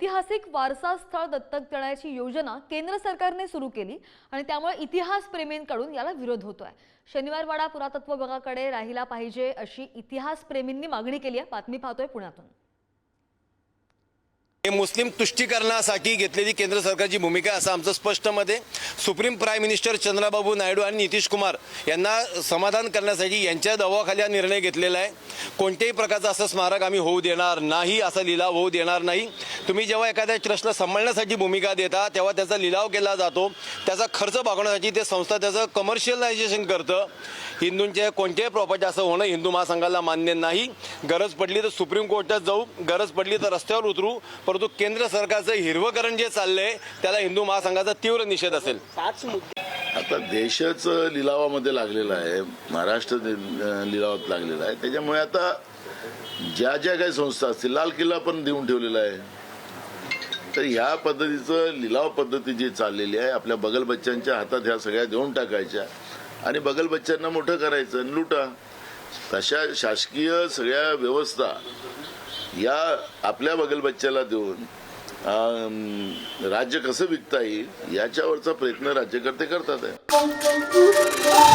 ऐतिहासिक वारसा स्थळ दत्तक देण्याची योजना केंद्र सरकारने सुरू केली आणि त्यामुळे इतिहास प्रेमींकडून याला विरोध होतोय. शनिवारवाडा पुरातत्व विभागाकडे राहिला पाहिजे अशी इतिहास प्रेमींनी मागणी केली आहे. बातमी पाहतोय पुण्यातून. हे मुस्लिम तुष्टीकरणासाठी घेतलेली केंद्र सरकारची भूमिका असं आमचं स्पष्ट मत आहे. Supreme prime minister Chandrababu Naidu आणि नितीश कुमार यांना समाधान करण्यासाठी यांच्या दबावाखाली हा निर्णय घेतलेला आहे. कोणत्याही प्रकारचं असं स्मारक आम्ही होऊ देणार नाही असा लिलाव होऊ देणार नाही. तुम्ही जेव्हा एखाद्या ट्रस्टला सांभाळण्यासाठी भूमिका देता तेव्हा त्याचा लिलाव केला जातो. त्याचा खर्च भागवण्यासाठी ते संस्था त्याचं कमर्शियलायझेशन करतं. हिंदूंचे कोणत्याही प्रॉपर्टी असं होणं हिंदू महासंघाला मान्य नाही. गरज पडली तर सुप्रीम कोर्टात जाऊ गरज पडली तर रस्त्यावर उतरू परंतु केंद्र सरकारचं हिरवकरण जे चाललंय त्याला हिंदू महासंघाचा तीव्र निषेध असेल. आता देशच लिलावामध्ये लागलेला आहे महाराष्ट्र लिलावात लागलेला आहे. त्याच्यामुळे आता ज्या ज्या काही संस्था असतील लाल किल्ला पण देऊन ठेवलेला आहे. तर ह्या पद्धतीचं लिलाव पद्धती जी चाललेली आहे आपल्या बगल बच्चांच्या हातात ह्या सगळ्या देऊन टाकायच्या. आणि बगल बच्चांना मोठं करायचं आणि लुटा. तशा शासकीय सगळ्या व्यवस्था या आपल्या बगल बच्च्याला देऊन राज्य कसं विकता येईल याच्यावरचा प्रयत्न राज्यकर्ते करतात. आहे